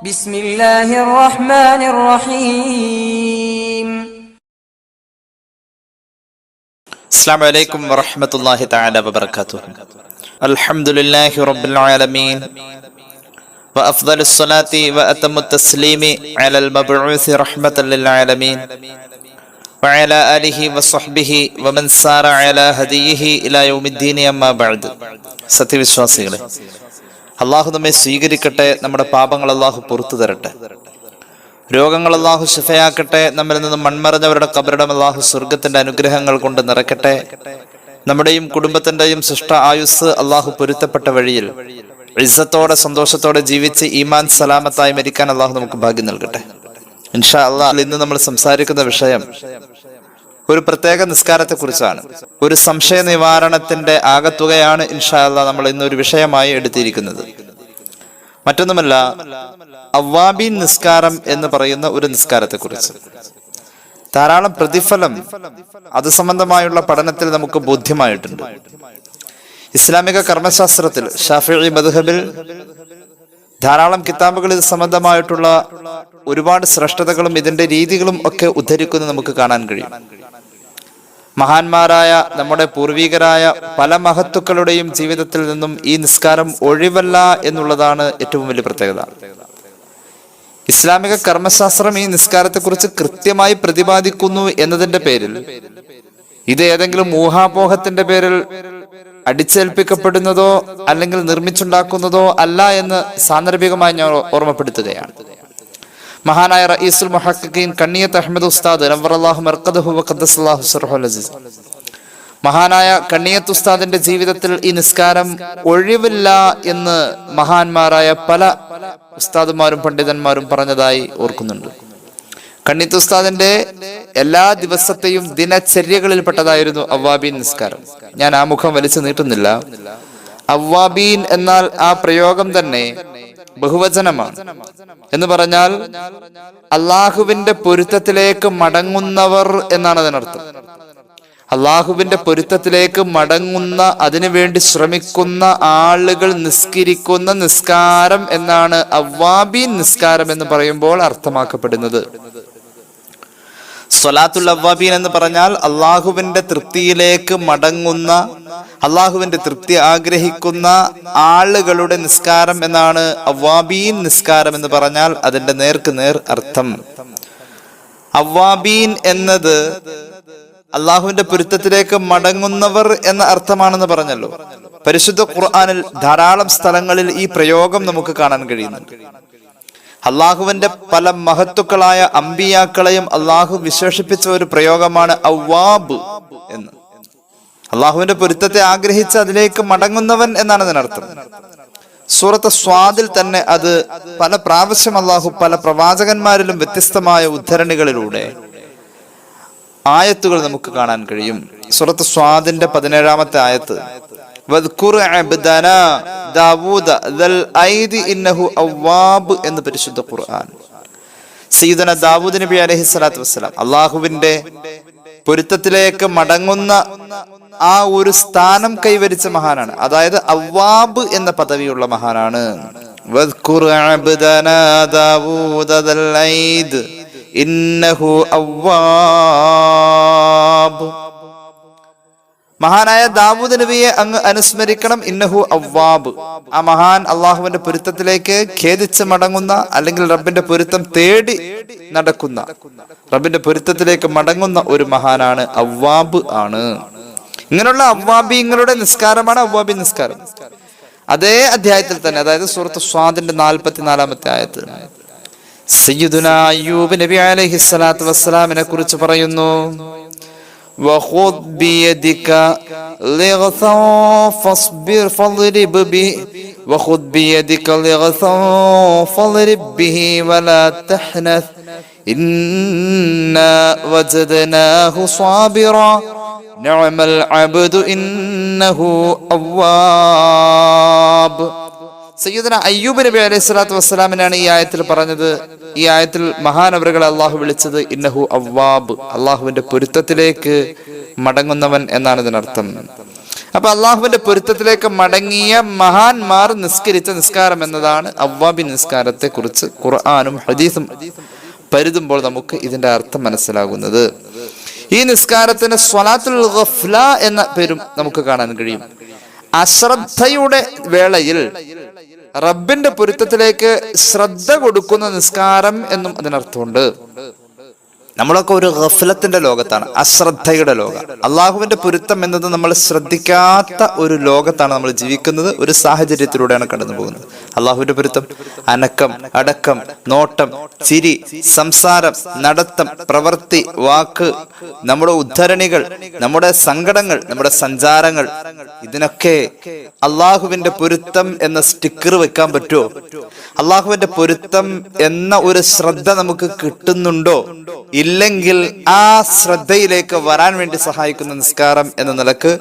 بسم الله الرحمن الرحيم. السلام عليكم ورحمة الله تعالى وبركاته. الحمد لله رب العالمين. وأفضل الصلاة وأتم التسليم على المبعوث رحمة للعالمين. وعلى آله وصحبه ومن سار على هديه إلى يوم الدين أما بعد. ستي بالشواصي അള്ളാഹു നമ്മെ സ്വീകരിക്കട്ടെ നമ്മുടെ പാപങ്ങൾ അള്ളാഹു പുറത്തു തരട്ടെ. രോഗങ്ങൾ അള്ളാഹു ശിഫയാക്കട്ടെ നമ്മിൽ നിന്ന് മൺമറഞ്ഞവരുടെ കബരിടം അള്ളാഹു സ്വർഗത്തിന്റെ അനുഗ്രഹങ്ങൾ കൊണ്ട് നിറയ്ക്കട്ടെ. നമ്മുടെയും കുടുംബത്തിന്റെയും സൃഷ്ട ആയുസ് അള്ളാഹു പൊരുത്തപ്പെട്ട വഴിയിൽ ഇസ്സത്തോടെ സന്തോഷത്തോടെ ജീവിച്ച് ഈമാൻ സലാമത്തായി മരിക്കാൻ അള്ളാഹു നമുക്ക് ഭാഗ്യം നൽകട്ടെ. ഇൻഷാ അള്ളാഹ് ഇന്ന് നമ്മൾ സംസാരിക്കുന്ന വിഷയം ഒരു പ്രത്യേക നിസ്കാരത്തെ കുറിച്ചാണ് ഒരു സംശയ നിവാരണത്തിന്റെ ആകത്തുകയാണ് ഇൻഷാല്ല നമ്മൾ ഇന്ന് ഒരു വിഷയമായി എടുത്തിരിക്കുന്നത്. മറ്റൊന്നുമല്ല അവ്വാബീൻ നിസ്കാരം എന്ന് പറയുന്ന ഒരു നിസ്കാരത്തെ കുറിച്ച് ധാരാളം പ്രതിഫലം അത് സംബന്ധമായുള്ള പഠനത്തിൽ നമുക്ക് ബോധ്യമായിട്ടുണ്ട്. ഇസ്ലാമിക കർമ്മശാസ്ത്രത്തിൽ ഷാഫി മദ്ഹബിൽ ധാരാളം കിതാബുകൾ ഇത് സംബന്ധമായിട്ടുള്ള ഒരുപാട് ശ്രേഷ്ഠതകളും ഇതിന്റെ രീതികളും ഒക്കെ ഉദ്ധരിക്കുന്നത് നമുക്ക് കാണാൻ കഴിയും. മഹാന്മാരായ നമ്മുടെ പൂർവികരായ പല മഹത്തുക്കളുടെയും ജീവിതത്തിൽ നിന്നും ഈ നിസ്കാരം ഒഴിവല്ല എന്നുള്ളതാണ് ഏറ്റവും വലിയ പ്രത്യേകത. ഇസ്ലാമിക കർമ്മശാസ്ത്രം ഈ നിസ്കാരത്തെക്കുറിച്ച് കൃത്യമായി പ്രതിപാദിക്കുന്നു എന്നതിന്റെ പേരിൽ ഇത് ഏതെങ്കിലും ഊഹാപോഹത്തിന്റെ പേരിൽ അടിച്ചേൽപ്പിക്കപ്പെടുന്നതോ അല്ലെങ്കിൽ നിർമ്മിച്ചുണ്ടാക്കുന്നതോ അല്ല എന്ന് സാന്ദർഭികമായി ഞാൻ ഓർമ്മപ്പെടുത്തുകയാണ്. മഹാനായ റയീസുൽ മുഹക്കീൻ കണ്ണിയത്ത് അഹമ്മദ് ഉസ്താദ് നവറല്ലാഹു മർക്കദഹു വഖദ്ദസല്ലാഹു സിർഹുൽ അസീസ്. മഹാനായ കണ്ണിയത്ത് ഉസ്താദിന്റെ ജീവിതത്തിൽ ഈ നിസ്കാരം ഒഴിവില്ല എന്ന് മഹാന്മാരായ പല ഉസ്താദുമാരും പണ്ഡിതന്മാരും പറഞ്ഞതായി ഓർക്കുന്നുണ്ട്. കണ്ണിയത്ത് ഉസ്താദിന്റെ എല്ലാ ദിവസത്തെയും ദിനചര്യകളിൽപ്പെട്ടതായിരുന്നു അവ്വാബീൻ നിസ്കാരം. ഞാൻ ആ മുഖം വലിച്ചു നീട്ടുന്നില്ല. അവ്വാബീൻ എന്നാൽ ആ പ്രയോഗം തന്നെ ബഹുവചനമാണ്. എന്ന് പറഞ്ഞാൽ അള്ളാഹുവിന്റെ പൊരുത്തത്തിലേക്ക് മടങ്ങുന്നവർ എന്നാണ് അതിനർത്ഥം. അള്ളാഹുവിന്റെ പൊരുത്തത്തിലേക്ക് മടങ്ങുന്ന അതിനുവേണ്ടി ശ്രമിക്കുന്ന ആളുകൾ നിസ്കരിക്കുന്ന നിസ്കാരം എന്നാണ് അവ്വാബീൻ നിസ്കാരം എന്ന് പറയുമ്പോൾ അർത്ഥമാക്കപ്പെടുന്നത്. സ്വലാത്തുൽ അവ്വാബീൻ എന്ന് പറഞ്ഞാൽ അള്ളാഹുവിന്റെ തൃപ്തിയിലേക്ക് മടങ്ങുന്ന അള്ളാഹുവിന്റെ തൃപ്തി ആഗ്രഹിക്കുന്ന ആളുകളുടെ നിസ്കാരം എന്നാണ് അവ്വാബീൻ നിസ്കാരം എന്ന് പറഞ്ഞാൽ അതിന്റെ നേർക്ക് നേർ അർത്ഥം. അവ്വാബീൻ എന്നത് അള്ളാഹുവിന്റെ പൊരുത്തത്തിലേക്ക് മടങ്ങുന്നവർ എന്ന അർത്ഥമാണെന്ന് പറഞ്ഞല്ലോ. പരിശുദ്ധ ഖുർആാനിൽ ധാരാളം സ്ഥലങ്ങളിൽ ഈ പ്രയോഗം നമുക്ക് കാണാൻ കഴിയുന്നുണ്ട്. അള്ളാഹുവിന്റെ പല മഹത്തുക്കളായ അമ്പിയാക്കളെയും അള്ളാഹു വിശേഷിപ്പിച്ച ഒരു പ്രയോഗമാണ് അവ്വാബ് എന്ന്. അള്ളാഹുവിന്റെ പൊരുത്തത്തെ ആഗ്രഹിച്ച് അതിലേക്ക് മടങ്ങുന്നവൻ എന്നാണ് അതിനർത്ഥം. സൂറത്ത് സ്വാദിൽ തന്നെ അത് പല പ്രാവശ്യം അള്ളാഹു പല പ്രവാചകന്മാരിലും വ്യത്യസ്തമായ ഉദ്ധരണികളിലൂടെ ആയത്തുകൾ നമുക്ക് കാണാൻ കഴിയും. സൂറത്ത് സ്വാദിന്റെ പതിനേഴാമത്തെ ആയത്ത്. എന്ന് പരിശുദ്ധ ഖുർആൻ. സയ്യിദന ദാവൂദ് നബി അലൈഹി സ്വലാത്തു വസ്സലാം അള്ളാഹുവിന്റെ പൊരുത്തത്തിലേക്ക് മടങ്ങുന്ന ആ ഒരു സ്ഥാനം കൈവരിച്ച മഹാനാണ്. അതായത് അവ്വാബ് എന്ന പദവിയുള്ള മഹാനാണ്. ഇന്നഹു അവ്വാബ്. മഹാനായ ദാവൂദ് നബിയെ അങ്ങ് അനുസ്മരിക്കണം. ഇന്നഹു അവ്വാബ്. ആ മഹാൻ അള്ളാഹുവിന്റെ പൊരുത്തത്തിലേക്ക് ഖേദിച്ച് മടങ്ങുന്ന അല്ലെങ്കിൽ റബ്ബിന്റെ പൊരുത്തം തേടി നടക്കുന്ന റബ്ബിന്റെ പൊരുത്തത്തിലേക്ക് മടങ്ങുന്ന ഒരു മഹാനാണ് അവ്വാബ് ആണ്. ഇങ്ങനെയുള്ള അവ്വാബിങ്ങളുടെ നിസ്കാരമാണ് അവ്വാബി നിസ്കാരം. അതേ അധ്യായത്തിൽ തന്നെ അതായത് സൂറത്ത് സ്വാദിന്റെ നാൽപ്പത്തിനാലാമത്തെ ആയത്ത് സയ്യിദുന അയ്യൂബ് നബി അലൈഹി സ്വലാത്തു വസ്സലാമിനെ കുറിച്ച് പറയുന്നു وخذ بيدك لغثا فاصبر فاضرب به. وخذ بيدك لغثا فاضرب به ولا تحنث. إنا وجدناه صابرا. نعم العبد إنه أواب. സയ്യിദന അയ്യൂബ് നബി അലൈഹി സ്വലാത്തു വസ്സലാമിനാണ് ഈ ആയത്തിൽ പറഞ്ഞത്. ഈ ആയത്തിൽ മഹാനവറുകളെ അള്ളാഹു വിളിച്ചത് ഇന്നഹു അവ്വാബ് അള്ളാഹുവിന്റെ പൊരുത്തത്തിലേക്ക് മടങ്ങുന്നവൻ എന്നാണ് ഇതിനർത്ഥം. അപ്പൊ അള്ളാഹുവിന്റെ പൊരുത്തത്തിലേക്ക് മടങ്ങിയ മഹാന്മാർ നിസ്കരിച്ച നിസ്കാരം എന്നതാണ് അവ്വാബി നിസ്കാരത്തെ കുറിച്ച് ഖുർആാനും ഹദീസും പരുതുമ്പോൾ നമുക്ക് ഇതിന്റെ അർത്ഥം മനസ്സിലാകുന്നത്. ഈ നിസ്കാരത്തിന് സ്വലാത്തുൽ ഗഫ്ല എന്ന പേരും നമുക്ക് കാണാൻ കഴിയും. അശ്രദ്ധയുടെ വേളയിൽ റബ്ബിന്റെ പൊരുത്തത്തിലേക്ക് ശ്രദ്ധ കൊടുക്കുന്ന നിസ്കാരം എന്നും അതിനർത്ഥമുണ്ട്. നമ്മളൊക്കെ ഒരു ഗഫലത്തിന്റെ ലോകത്താണ് അശ്രദ്ധയുടെ ലോകം. അള്ളാഹുവിന്റെ പൊരുത്തം എന്നത് നമ്മൾ ശ്രദ്ധിക്കാത്ത ഒരു ലോകത്താണ് നമ്മൾ ജീവിക്കുന്നത് ഒരു സാഹചര്യത്തിലൂടെയാണ് കടന്നു പോകുന്നത് അള്ളാഹുവിന്റെ പൊരുത്തം അനക്കം അടക്കം നോട്ടം ചിരി സംസാരം നടത്തം പ്രവൃത്തി വാക്ക് നമ്മുടെ ഉദ്ധരണികൾ നമ്മുടെ സങ്കടങ്ങൾ നമ്മുടെ സഞ്ചാരങ്ങൾ ഇതിനൊക്കെ അള്ളാഹുവിന്റെ പൊരുത്തം എന്ന സ്റ്റിക്കർ വെക്കാൻ പറ്റുമോ? അള്ളാഹുവിന്റെ പൊരുത്തം എന്ന ഒരു ശ്രദ്ധ നമുക്ക് കിട്ടുന്നുണ്ടോ? ഇല്ലെങ്കിൽ ആ ശ്രദ്ധയിലേക്ക് വരാൻ വേണ്ടി സഹായിക്കുന്ന നിസ്കാരം എന്ന നിലയ്ക്ക്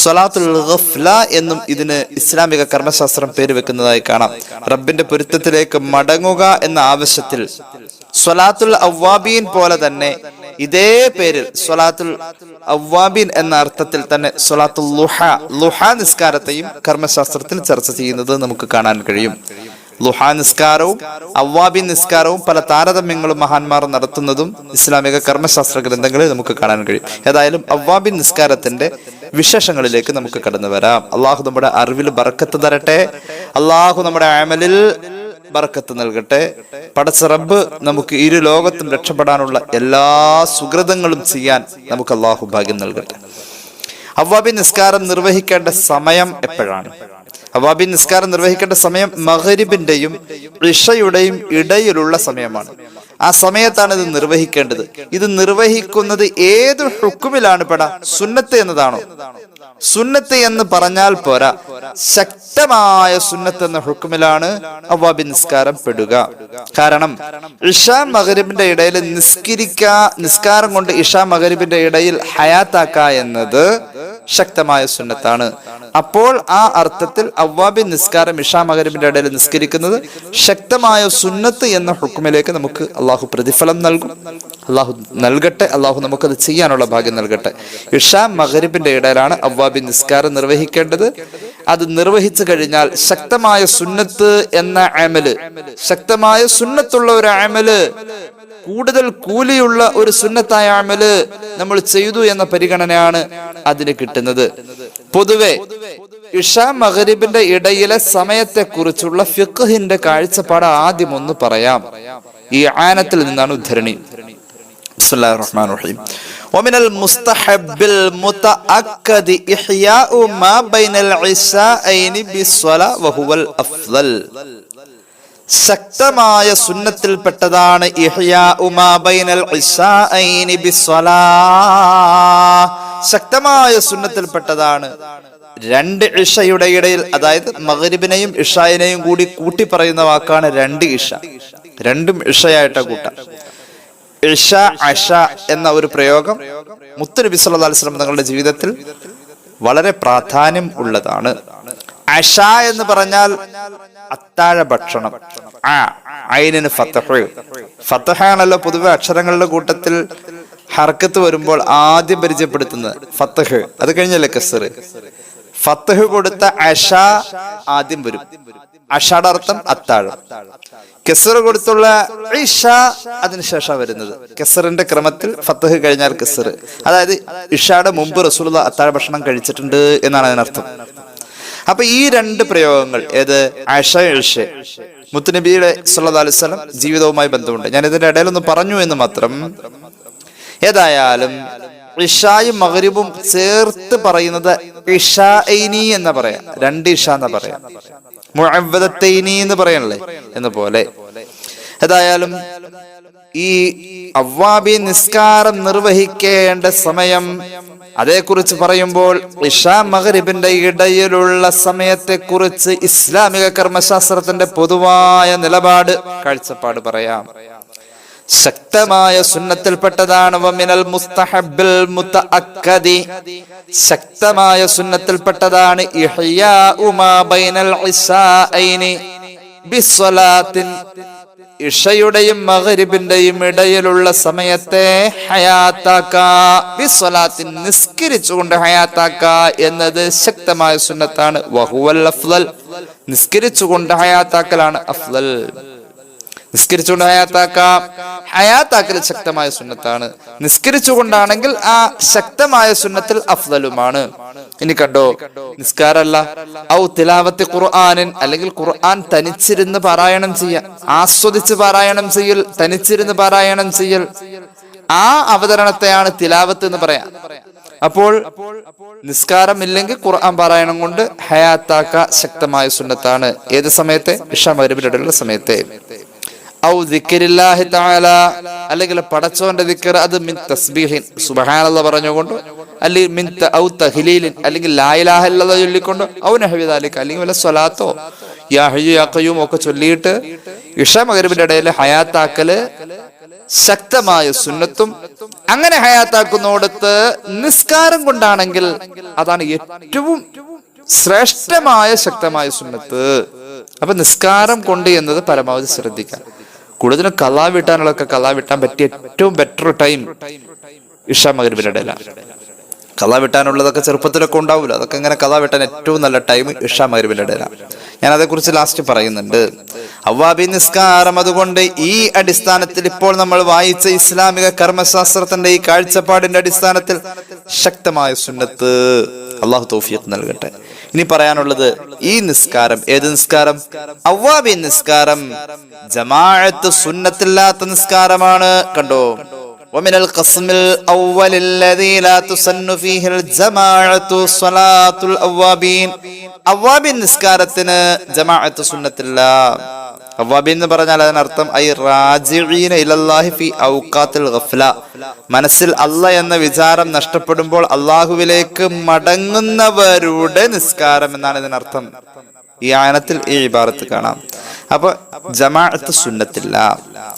സൊലാത്തുൽ ഗഫ്ല എന്നും ഇതിന് ഇസ്ലാമിക കർമ്മശാസ്ത്രം പേര് വെക്കുന്നതായി കാണാം. റബ്ബിന്റെ പൊരുത്തത്തിലേക്ക് മടങ്ങുക എന്ന ആവശ്യത്തിൽ സൊലാത്തുൽ അവ്വാബീൻ പോലെ തന്നെ ഇതേ പേരിൽ സൊലാത്തുൽ അവ്വാബിൻ എന്ന അർത്ഥത്തിൽ തന്നെ സൊലാത്തുൽ ലുഹ ലുഹ നിസ്കാരത്തെയും കർമ്മശാസ്ത്രത്തിൽ ചർച്ച ചെയ്യുന്നത് നമുക്ക് കാണാൻ കഴിയും. ലുഹാ നിസ്കാരവും അവ്വാബി നിസ്കാരവും പല താരതമ്യങ്ങളും മഹാന്മാർ നടത്തുന്നതും ഇസ്ലാമിക കർമ്മശാസ്ത്ര ഗ്രന്ഥങ്ങളിൽ നമുക്ക് കാണാൻ കഴിയും. ഏതായാലും അവ്വാബി നിസ്കാരത്തിന്റെ വിശേഷങ്ങളിലേക്ക് നമുക്ക് കടന്നു വരാം. അള്ളാഹു നമ്മുടെ അറിവിൽ ബറക്കത്ത് തരട്ടെ. അള്ളാഹു നമ്മുടെ ആമലിൽ ബറക്കത്ത് നൽകട്ടെ. പടച്ച റബ്ബ് നമുക്ക് ഇരു ലോകത്തും രക്ഷപ്പെടാനുള്ള എല്ലാ സുഹൃതങ്ങളും ചെയ്യാൻ നമുക്ക് അള്ളാഹു ഭാഗ്യം നൽകട്ടെ. അവ്വാബി നിസ്കാരം നിർവഹിക്കേണ്ട സമയം എപ്പോഴാണ്? അവാബി നിസ്കാരം നിർവഹിക്കേണ്ട സമയം മഹരിബിന്റെയും ഇഷയുടെയും ഇടയിലുള്ള സമയമാണ്. ആ സമയത്താണ് ഇത് നിർവഹിക്കേണ്ടത്. ഇത് നിർവഹിക്കുന്നത് ഏത് ഹുക്കുമിലാണ് പെടാ? സുന്നത്ത് എന്നതാണോ? സുന്നത്ത് എന്ന് പറഞ്ഞാൽ പോരാ. ശക്തമായ സുന്നത്ത് എന്ന ഹുക്കുമിലാണ് അവ്വാബി നിസ്കാരം പെടുക. കാരണം ഇഷാ മകരിബിന്റെ ഇടയിൽ നിസ്കരിക്ക നിസ്കാരം കൊണ്ട് ഇഷാ മകരിബിന്റെ ഇടയിൽ ഹയാത്താക്ക എന്നത് ശക്തമായ സുന്നത്താണ്. അപ്പോൾ ആ അർത്ഥത്തിൽ അവ്വാബി നിസ്കാരം ഇഷാ മകരിബിന്റെ ഇടയിൽ നിസ്കരിക്കുന്നത് ശക്തമായ സുന്നത്ത് എന്ന ഹുക്കുമിലേക്ക് നമുക്ക് അള്ളാഹു പ്രതിഫലം നൽകും. അള്ളാഹു നൽകട്ടെ അള്ളാഹു നമുക്കത് ചെയ്യാനുള്ള ഭാഗ്യം നൽകട്ടെ. ഇഷാ മകരിബിന്റെ ഇടയിലാണ് അവ്വാബി നിസ്കാരം നിർവഹിക്കേണ്ടത്? അത് നിർവഹിച്ചു കഴിഞ്ഞാൽ ശക്തമായ സുന്നത്ത് എന്ന അമൽ ശക്തമായ സുന്നത്തുള്ള ഒരു അമൽ കൂടുതൽ കൂലിയുള്ള ഒരു സുന്നത്തായ അമൽ നമ്മൾ ചെയ്തു എന്ന പരിഗണനയാണ് അതിന് കിട്ടുന്നത്. പൊതുവെ ഇഷ മഹരീബിന്റെ ഇടയിലെ സമയത്തെ കുറിച്ചുള്ള ഫിഖഹിന്റെ കാഴ്ചപ്പാട് ആദ്യം ഒന്ന് പറയാം. ഈ ആനത്തിൽ നിന്നാണ് ഉദ്ധരണി. ബിസ്മില്ലാഹിർ റഹ്മാനിർ റഹീം ومن المستحب المتأكد إحياء ما بين العشاءين بالصلاة وهو الأفضل ശക്തമായ സുന്നത്തിൽപ്പെട്ടതാണ് ശക്തമായ സുന്നത്തിൽപ്പെട്ടതാണ് രണ്ട് ഇഷയുടെ ഇടയിൽ അതായത് മകരിബിനെയും ഇഷായിനെയും കൂടി കൂട്ടി പറയുന്ന വാക്കാണ് രണ്ട് ഇഷ രണ്ടും ഇഷയായിട്ട കൂട്ട ഇഷ അഷ എന്ന ഒരു പ്രയോഗം മുത്തുനബി സല്ലല്ലാഹു അലൈഹി വസല്ലം തങ്ങളുടെ ജീവിതത്തിൽ വളരെ പ്രാധാന്യം ഉള്ളതാണ്. അഷ എന്ന് പറഞ്ഞാൽ അത്താഴ ഭക്ഷണം. ആ അയിനിന് ഫത്തഹ് ഫത്തഹാണല്ലോ പൊതുവെ അക്ഷരങ്ങളുടെ കൂട്ടത്തിൽ ഹർക്കത്ത് വരുമ്പോൾ ആദ്യം പരിചയപ്പെടുത്തുന്നത് ഫത്തഹ് അത് കഴിഞ്ഞല്ലേ കസർ? ഫത്തഹ് കൊടുത്ത അഷ ആദ്യം വരും. അഷയുടെ അർത്ഥം അത്താഴം. കെസർ കൊടുത്തുള്ള ഇഷ അതിനുശേഷമാണ് വരുന്നത്. കെസറിന്റെ ക്രമത്തിൽ ഫത്തഹ് കഴിഞ്ഞാൽ കെസർ. അതായത് ഇഷയുടെ മുമ്പ് റസൂലുള്ള അത്താഴ ഭക്ഷണം കഴിച്ചിട്ടുണ്ട് എന്നാണ് അതിനർത്ഥം. അപ്പൊ ഈ രണ്ട് പ്രയോഗങ്ങൾ ഏത്? അഷ ഇഷ. മുത്തുനബിയുടെ സുല്ലാ അലൈഹി വസല്ലം ജീവിതവുമായി ബന്ധമുണ്ട്. ഞാൻ ഇതിന്റെ ഇടയിലൊന്ന് പറഞ്ഞു എന്ന് മാത്രം. ഏതായാലും ഇഷായും മകരിബും ചേർത്ത് പറയുന്നത് ഐനി എന്ന് പറയാം. രണ്ട് ഇഷ എന്ന് പറയാം. മുഅവ്വദത്തൈനി എന്ന് പറയണല്ലേ എന്ന പോലെ. ഏതായാലും ഈ അവ്വാബി നിസ്കാരം നിർവഹിക്കേണ്ട സമയം അതേക്കുറിച്ച് പറയുമ്പോൾ ഇഷാ മഹരിബിന്റെ ഇടയിലുള്ള സമയത്തെക്കുറിച്ച് ഇസ്ലാമിക കർമ്മശാസ്ത്രത്തിന്റെ പൊതുവായ നിലപാട് കാഴ്ചപ്പാട് പറയാം. ശക്തമായ സുന്നത്തിൽപ്പെട്ടതാണ് ശക്തമായ സുന്നത്തിൽപ്പെട്ടതാണ് ഇഷയുടെയും മകരിബിന്റെയും ഇടയിലുള്ള സമയത്തെ ഹയാത്താക്ക. ബിസ്വലാത്തിൻ നിസ്കരിച്ചുകൊണ്ട് ഹയാത്താക്ക എന്നത് ശക്തമായ സുന്നത്താണ്. വഹുവൽ അഫ്ലൽ നിസ്കരിച്ചുകൊണ്ട് ഹയാത്താക്കലാണ് അഫ്ലൽ നിസ്കരിച്ചുകൊണ്ട് ഹയാത്താക്കാം ഹയാത്താക്കൽ ശക്തമായ സുന്നത്താണ്. നിസ്കരിച്ചുകൊണ്ടാണെങ്കിൽ ആ ശക്തമായ സുന്നത്തിൽ അഫ്ദലുമാണ്. ഇനി കണ്ടോ നിസ്കാരല്ല. ഔ തിലാവത്തി ഖുർആാനിൻ അല്ലെങ്കിൽ ഖുർആൻ തനിച്ചിരുന്ന് പാരായണം ചെയ്യ ആസ്വദിച്ച് പാരായണം ചെയ്യൽ തനിച്ചിരുന്ന് പാരായണം ചെയ്യൽ. ആ അവതരണത്തെയാണ് തിലാവത്ത് എന്ന് പറയാം. അപ്പോൾ നിസ്കാരം ഇല്ലെങ്കിൽ ഖുർആൻ പാരായണം കൊണ്ട് ഹയാത്താക്ക ശക്തമായ സുന്നത്താണ്. ഏത് സമയത്തെ? ഇഷ മരുവിലുള്ള സമയത്തെ. ഔ അല്ലെങ്കിൽ പടച്ചോന്റെ ദിക്കർ അത് മിൻ തസ്ബീഹിൻ സുബ്ഹാനല്ലാഹ് പറഞ്ഞുകൊണ്ട് അല്ലെങ്കിൽ മിൻ ഔ തഹ്ലീലിൻ അല്ലെങ്കിൽ ലാ ഇലാഹ ഇല്ലല്ലാഹ് ചൊല്ലിക്കൊണ്ട് ഔ നഹവിദാലിക്ക അല്ലെങ്കിൽ വല്ല സ്വലാത്തോ യാ ഹയ്യു യാ ഒക്കെ ചൊല്ലിയിട്ട് ഇഷ മഗ്രിബിന്റെ ഇടയിൽ ഹയാത്താക്കൽ ശക്തമായ സുന്നത്തും അങ്ങനെ ഹയാത്താക്കുന്നോടത്ത് നിസ്കാരം കൊണ്ടാണെങ്കിൽ അതാണ് ഏറ്റവും ശ്രേഷ്ഠമായ ശക്തമായ സുന്നത്ത്. അപ്പൊ നിസ്കാരം കൊണ്ട് എന്നത് പരമാവധി ശ്രദ്ധിക്കാം കൂടുതലും കലാ വിട്ടാനുള്ള കലാ വിട്ടാൻ പറ്റിയ ഏറ്റവും ബെറ്റർ ടൈം ഇഷ മകരിബിന്റെ ഇടയിലാണ് കഥ വെട്ടാനുള്ളതൊക്കെ ചെറുപ്പത്തിലൊക്കെ ഉണ്ടാവില്ല അതൊക്കെ ഇങ്ങനെ കഥ വെട്ടാൻ ഏറ്റവും നല്ല ടൈം ഇഷ ഇടയിലാണ് ഞാൻ അതേക്കുറിച്ച് ലാസ്റ്റ് പറയുന്നുണ്ട്. അവ്വാബി നിസ്കാരം അതുകൊണ്ട് ഈ അടിസ്ഥാനത്തിൽ ഇപ്പോൾ നമ്മൾ വായിച്ച ഇസ്ലാമിക കർമ്മശാസ്ത്രത്തിന്റെ ഈ കാഴ്ചപ്പാടിന്റെ അടിസ്ഥാനത്തിൽ ശക്തമായ സുന്നത്ത്. അള്ളാഹു തൗഫീഖ് നൽകട്ടെ. ഇനി പറയാനുള്ളത് ഈ നിസ്കാരം. ഏത് നിസ്കാരം? അവ്വാബി നിസ്കാരം. ജമാഅത്ത് സുന്നത്തില്ലാത്ത നിസ്കാരമാണ് കണ്ടോ ومن القسم الأول الذي لا تسن فيه الجماعة صلاة الأوابين അവ്വാബിൻ നിസ്കാരത്തിന് ജമാഅത്ത് സുന്നത്തില്ല അവ്വാബിൻ എന്ന് പറഞ്ഞാൽ അതിനർത്ഥം ഐ റാജിഈന ഇലല്ലാഹി ഫി ഔഖാത്തിൽ ഗഫ്ല മനസ്സിൽ അല്ല എന്ന വിചാരം നഷ്ടപ്പെടുമ്പോൾ അള്ളാഹുവിലേക്ക് മടങ്ങുന്നവരുടെ നിസ്കാരം എന്നാണ് ഇതിനർത്ഥം ഈ ആയനത്തിൽ ഈ ഇബാറത്ത് കാണാം. അപ്പൊ ജമാഅത്ത് സുന്നത്തില്ല.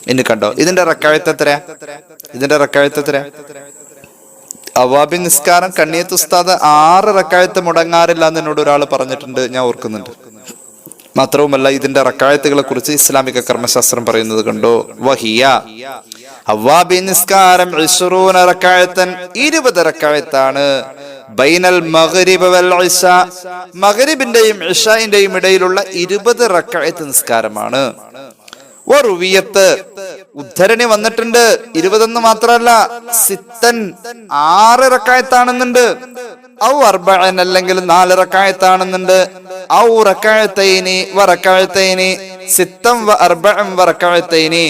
എന്ന് കണ്ടോ ഇതിന്റെ റക്കായത്തെ ഇതിന്റെ റക്കായത്തെ അവാബി നിസ്കാരം കണ്ണിയത്ത് ഉസ്താദ് ആറ് റക്കായത്ത് മുടങ്ങാറില്ല എന്ന് എന്നോട് ഒരാൾ പറഞ്ഞിട്ടുണ്ട് ഞാൻ ഓർക്കുന്നുണ്ട്. മാത്രവുമല്ല ഇതിന്റെ റക്കായത്തുകളെ കുറിച്ച് ഇസ്ലാമിക കർമ്മശാസ്ത്രം പറയുന്നത് കണ്ടോ? വഹിയ. അവാബി നിസ്കാരം ഇരുപത് റക്കായത്താണ്. ബൈനൽ മഗ്രിബ് വൽ ഇശ മഗ്രിബിന്റെയും ഇടയിലുള്ള ഇരുപത് റക്കായത്ത് നിസ്കാരമാണ്. റുവിയത്ത് ഉദ്ധരണി വന്നിട്ടുണ്ട്. ഇരുപതെന്ന് മാത്രമല്ല സിത്തൻ ആറ് റക്കായത്താണെന്നുണ്ട് ഔ അർബഅൻ അല്ലെങ്കിൽ നാല് റക്കായത്താണെന്നുണ്ട് ഔ റക്കായത്തൈനി വറക്കായത്തൈനി റക്കായത്തൈനി സിത്തം വ അർബഅൻ വ റക്കായത്തൈനി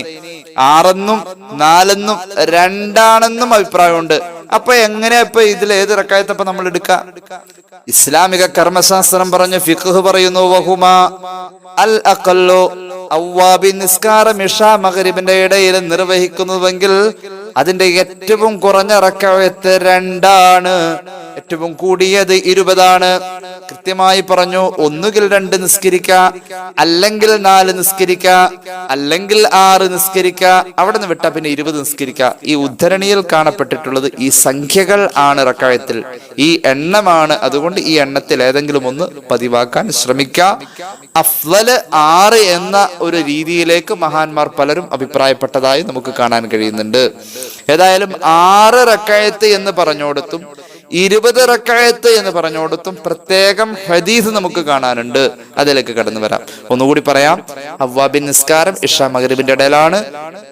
ആറെന്നും നാലെന്നും രണ്ടാണെന്നും അഭിപ്രായമുണ്ട്. അപ്പൊ എങ്ങനെയാ ഇപ്പൊ ഇതിൽ ഏത് റക്കായത്തപ്പ നമ്മൾ എടുക്ക? ഇസ്ലാമിക കർമ്മശാസ്ത്രം പറഞ്ഞു ഫിഖ് പറയുന്നു വഹുമ അൽ അഖല്ലു അവ്വാബി നിസ്കാരം ഇഷ മകരിബിന്റെ ഇടയിൽ നിർവഹിക്കുന്നുവെങ്കിൽ അതിന്റെ ഏറ്റവും കുറഞ്ഞ റക്കായത്ത് രണ്ടാണ്. ഏറ്റവും കൂടിയത് ഇരുപതാണ്. കൃത്യമായി പറഞ്ഞു ഒന്നുകിൽ രണ്ട് നിസ്കരിക്ക അല്ലെങ്കിൽ നാല് നിസ്കരിക്ക അല്ലെങ്കിൽ ആറ് നിസ്കരിക്ക അവിടെ നിന്ന് വിട്ടാ പിന്നെ ഇരുപത് നിസ്കരിക്ക. ഈ ഉദ്ധരണിയിൽ കാണപ്പെട്ടിട്ടുള്ളത് ഈ സംഖ്യകൾ ആണ് റക്കായത്തിൽ ഈ എണ്ണമാണ്. അതുകൊണ്ട് ഈ എണ്ണത്തിൽ ഏതെങ്കിലും ഒന്ന് പതിവാക്കാൻ ശ്രമിക്ക. അഫ്ലല് ആറ് എന്ന ഒരു രീതിയിലേക്ക് മഹാന്മാർ പലരും അഭിപ്രായപ്പെട്ടതായി നമുക്ക് കാണാൻ കഴിയുന്നുണ്ട്. ഏതായാലും ആറ് റക്കായത്ത് എന്ന് പറഞ്ഞോടത്തും ഇരുപത് റക്കായത്ത് എന്ന് പറഞ്ഞോടത്തും പ്രത്യേകം ഹദീസ് നമുക്ക് കാണാനുണ്ട്. അതിലേക്ക് കടന്നു വരാം. ഒന്നുകൂടി പറയാം. അവ്വാബിൻ നിസ്കാരം ഇഷ മകരിബിന്റെ ഇടയിലാണ്.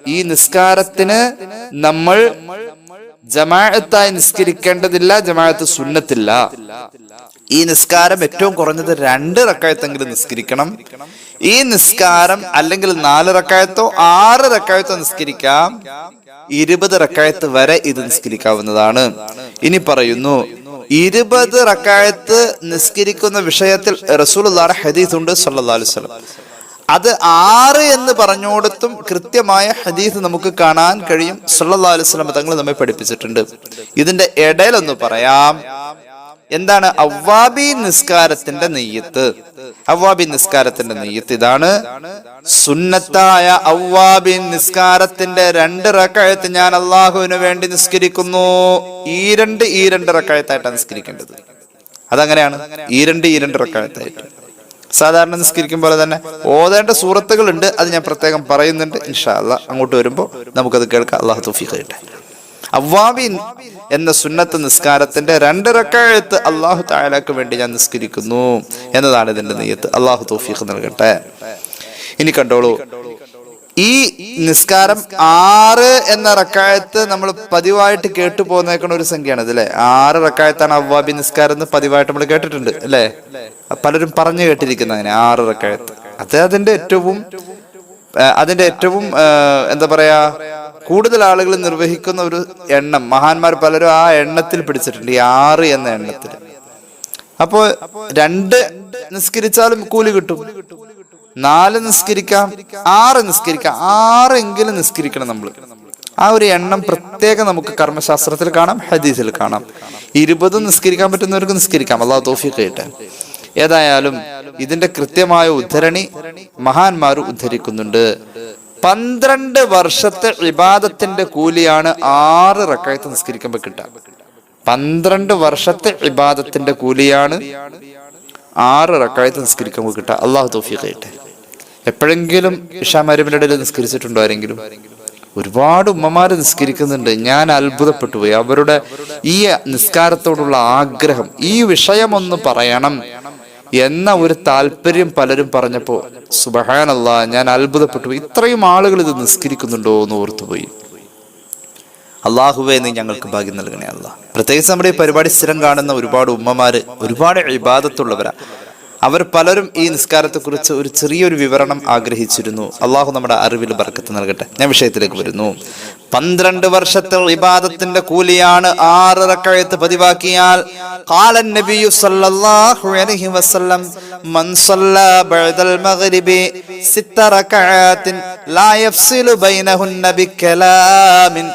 ഈ നിസ്കാരത്തിന് നമ്മൾ ജമാഅത്തായി നിസ്കരിക്കേണ്ടതില്ല ജമാഅത്ത് സുന്നത്തില്ല. ഈ നിസ്കാരം ഏറ്റവും കുറഞ്ഞത് രണ്ട് റക്കായത്തെങ്കിലും നിസ്കരിക്കണം. ഈ നിസ്കാരം അല്ലെങ്കിൽ നാല് റക്കായത്തോ ആറ് റക്കായത്തോ നിസ്കരിക്കാം. ഇരുപത് റക്കായത്ത് വരെ ഇത് നിസ്കരിക്കാവുന്നതാണ്. ഇനി പറയുന്നു ഇരുപത് റക്കായത്ത് നിസ്കരിക്കുന്ന വിഷയത്തിൽ റസൂലുള്ളാഹി ഹദീസ് ഉണ്ട് സല്ലല്ലാഹു അലൈഹി വസല്ലം. അത് ആറ് എന്ന് പറഞ്ഞോടത്തും കൃത്യമായ ഹദീസ് നമുക്ക് കാണാൻ കഴിയും. സല്ലല്ലാഹു അലൈഹി വസല്ലം തങ്ങൾ നമ്മെ പഠിപ്പിച്ചിട്ടുണ്ട്. ഇതിന്റെ ഇടയിലൊന്ന് പറയാം. എന്താണ് അവ്വാബി നിസ്കാരത്തിന്റെ നെയ്യത്ത്? അവ്വാബി നിസ്കാരത്തിന്റെ നെയ്യത്ത് ഇതാണ് സുന്നത്തായ അവ്വാബി നിസ്കാരത്തിന്റെ രണ്ട് റക്കായത്ത് ഞാൻ അള്ളാഹുവിന് വേണ്ടി നിസ്കരിക്കുന്നു. ഈ രണ്ട് ഈ രണ്ട് റക്കായത്തായിട്ടാണ് നിസ്കരിക്കേണ്ടത്. അതങ്ങനെയാണ്. ഈ രണ്ട് ഈ രണ്ട് റക്കായത്തായിട്ട്. സാധാരണ നിസ്കരിക്കും പോലെ തന്നെ ഓതേണ്ട സൂറത്തുകളുണ്ട്. അത് ഞാൻ പ്രത്യേകം പറയുന്നുണ്ട്. ഇൻഷാ അല്ലാ അങ്ങോട്ട് വരുമ്പോൾ നമുക്കത് കേൾക്കാം. അള്ളാഹു തുഫീഖ് ചെയ്യട്ടെ അവ്വാബി എന്ന സുന്നത്ത് നിസ്കാരത്തിന്റെ രണ്ട് റക്കാഴത്ത് അള്ളാഹു താലാക്ക് വേണ്ടി ഞാൻ നിസ്കരിക്കുന്നു എന്നതാണ് ഇതിന്റെ നെയ്യത്ത്. അള്ളാഹു തോഫീഖ് നൽകട്ടെ. ഇനി കണ്ടോളൂ. ഈ നിസ്കാരം ആറ് എന്ന റക്കായത്ത് നമ്മൾ പതിവായിട്ട് കേട്ടു പോകുന്നേക്കുന്ന ഒരു സംഖ്യയാണ് ഇത് അല്ലെ ആറ് റക്കായത്താണ് അവ്വാബി നിസ്കാരം എന്ന് പതിവായിട്ട് നമ്മൾ കേട്ടിട്ടുണ്ട് അല്ലേ പലരും പറഞ്ഞു കേട്ടിരിക്കുന്ന അങ്ങനെ ആറ് റക്കായത്ത്. അത് അതിന്റെ ഏറ്റവും അതിന്റെ ഏറ്റവും എന്താ പറയാ കൂടുതൽ ആളുകൾ നിർവഹിക്കുന്ന ഒരു എണ്ണം. മഹാന്മാർ പലരും ആ എണ്ണത്തിൽ പിടിച്ചിട്ടുണ്ട് ഈ ആറ് എന്ന എണ്ണത്തിൽ. അപ്പോ രണ്ട് നിസ്കരിച്ചാലും കൂലി കിട്ടും. നാല് നിസ്കരിക്കാം ആറ് നിസ്കരിക്കാം ആറെങ്കിലും നിസ്കരിക്കണം നമ്മൾ ആ ഒരു എണ്ണം പ്രത്യേകം നമുക്ക് കർമ്മശാസ്ത്രത്തിൽ കാണാം ഹദീസിൽ കാണാം. ഇരുപതും നിസ്കരിക്കാൻ പറ്റുന്നവർക്ക് നിസ്കരിക്കാം അള്ളാഹു തോഫിക്ക് ആയിട്ട് ഏതായാലും ഇതിന്റെ കൃത്യമായ ഉദ്ധരണി മഹാന്മാർ ഉദ്ധരിക്കുന്നുണ്ട്. പന്ത്രണ്ട് വർഷത്തെ ഇബാദത്തിന്റെ കൂലിയാണ് ആറ് റക്കായത്ത് നിസ്കരിക്കുമ്പോൾ കിട്ടുക. പന്ത്രണ്ട് വർഷത്തെ ഇബാദത്തിന്റെ കൂലിയാണ് ആറ് റക്കായത്ത് നിസ്കരിക്കുമ്പോൾ കിട്ടുക. അള്ളാഹു തൗഫീഖ് ചെയ്യട്ടെ. എപ്പോഴെങ്കിലും ഇഷാ ഇടയിൽ നിസ്കരിച്ചിട്ടുണ്ടോ ആരെങ്കിലും? ഒരുപാട് ഉമ്മമാര് നിസ്കരിക്കുന്നുണ്ട്. ഞാൻ അത്ഭുതപ്പെട്ടു പോയി. അവരുടെ ഈ നിസ്കാരത്തോടുള്ള ആഗ്രഹം ഈ വിഷയമൊന്ന് പറയണം. എന്ന ഒരു താല്പര്യം പലരും പറഞ്ഞപ്പോ സുബഹാനല്ല ഞാൻ അത്ഭുതപ്പെട്ടു. ഇത്രയും ആളുകൾ ഇത് നിസ്കരിക്കുന്നുണ്ടോ എന്ന് ഓർത്തുപോയി അള്ളാഹുവെ നീ ഞങ്ങൾക്ക് ഭാഗ്യം നൽകണേ അല്ല. പ്രത്യേകിച്ച് നമ്മുടെ ഈ പരിപാടി സ്ഥിരം കാണുന്ന ഒരുപാട് ഉമ്മമാര് ഒരുപാട് ഇബാദത്തുള്ളവരാ. അവർ പലരും ഈ നിസ്കാരത്തെക്കുറിച്ച് ഒരു ചെറിയൊരു വിവരണം ആഗ്രഹിച്ചിരുന്നു. അള്ളാഹു നമ്മുടെ അറിവിൽ ബർക്കത്ത് നൽകട്ടെ. ഞാൻ വിഷയത്തിലേക്ക് വരുന്നു. പന്ത്രണ്ട് വർഷത്തെ ഇബാദത്തിന്റെ കൂലിയാണ് ആറ് റക്കഴത്ത് പതിവാക്കിയാൽ ബികലാമിൻ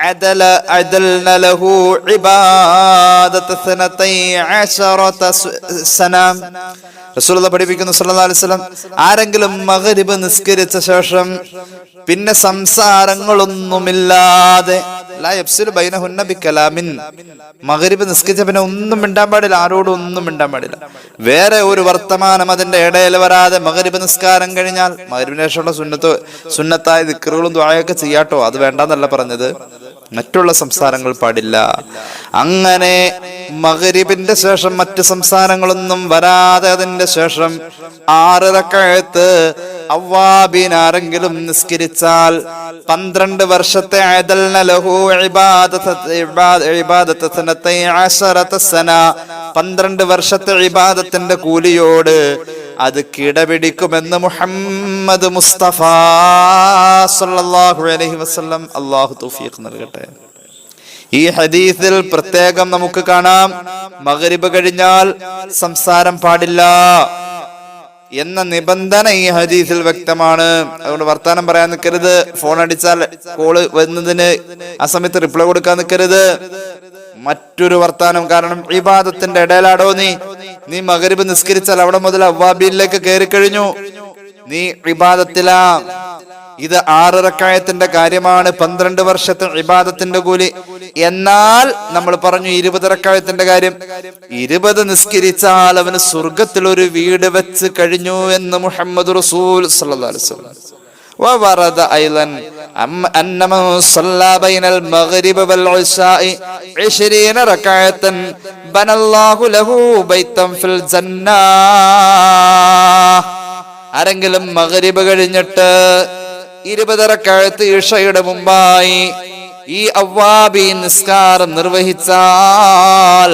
عدل عدلنا له عبادة ثنتي عشرة س- سنة റസൂലുള്ള പഠിപ്പിക്കുന്നു സല്ലല്ലാഹു അലൈഹി വസല്ലം ആരെങ്കിലും മഗ്രിബ് നിസ്കരിച്ച ശേഷം പിന്നെ സംസാരങ്ങളൊന്നുമില്ലാതെ ലാ യഫ്സിലു ബൈനഹുന്ന ബികലാമിൻ മഗ്രിബ് നിസ്കരിച്ച പിന്നെ ഒന്നും മിണ്ടാൻ പാടില്ല ആരോടും ഒന്നും മിണ്ടാൻ പാടില്ല വേറെ ഒരു വർത്തമാനം അതിന്റെ ഇടയിൽ വരാതെ മഗ്രിബ് നിസ്കാരം കഴിഞ്ഞാൽ മഗ്രിബിന് ശേഷമുള്ള സുന്നത്ത് സുന്നത്തായ ദിക്റുകളും ദ്വായൊക്കെ ചെയ്യാട്ടോ അത് വേണ്ടെന്നല്ല പറഞ്ഞത് മറ്റുള്ള സംസാരങ്ങൾ പാടില്ല. അങ്ങനെ മകരിബിന്റെ ശേഷം മറ്റു സംസാരങ്ങളൊന്നും വരാതെ അതിന്റെ ശേഷം ആറരക്കഴുത്ത് അവ്വാബിൻ നിസ്കരിച്ചാൽ പന്ത്രണ്ട് വർഷത്തെ. പന്ത്രണ്ട് വർഷത്തെ ഇബാദത്തിന്റെ കൂലിയോട് അത് കിടപിടിക്കുമെന്ന് മുഹമ്മദ് മുസ്തഫ സല്ലല്ലാഹു അലൈഹി വസല്ലം അള്ളാഹു തൗഫീഖ് നൽകട്ടെ. ഈ ഹദീസിൽ പ്രത്യേകം നമുക്ക് കാണാം. മകരിബ് കഴിഞ്ഞാൽ സംസാരം പാടില്ല. എന്ന നിബന്ധന ഈ ഹദീസിൽ വ്യക്തമാണ്. അതുകൊണ്ട് വർത്താനം പറയാൻ നിൽക്കരുത് ഫോൺ അടിച്ചാൽ കോൾ വരുന്നതിന് ആ സമയത്ത് റിപ്ലൈ കൊടുക്കാൻ നിൽക്കരുത് മറ്റൊരു വർത്താനം കാരണം ഇബാദത്തിന്റെ ഇടയിലാടോ നീ? നീ മകരിബ് നിസ്കരിച്ചാൽ അവിടെ മുതൽ അവ്വാബിയിലേക്ക് കയറി കഴിഞ്ഞു നീ ഇബാദത്തിലാ. ഇത് ആറ് റക്കായത്തിന്റെ കാര്യമാണ് പന്ത്രണ്ട് വർഷത്തെ ഇബാദത്തിന്റെ കൂലി എന്നാൽ നമ്മൾ പറഞ്ഞു ഇരുപത് റക്കായത്തിന്റെ കാര്യം ഇരുപത് നിസ്കരിച്ചാൽ അവന് സ്വർഗത്തിൽ ഒരു വീട് വെച്ച് കഴിഞ്ഞു എന്ന് മുഹമ്മദ് റസൂൽ സല്ലല്ലാഹു അലൈഹി വസല്ലം وورد أيضا أم أن من صلى بين المغرب والعشاء عشرين ركعة بنى الله له بيتا في الجنة ആരെങ്കിലും മകരിബ് കഴിഞ്ഞിട്ട് ഇരുപതരക്കഴുത്ത് ഇഷയുടെ മുമ്പായി ഈ അവ്വാബി നിസ്കാരം നിർവഹിച്ചാൽ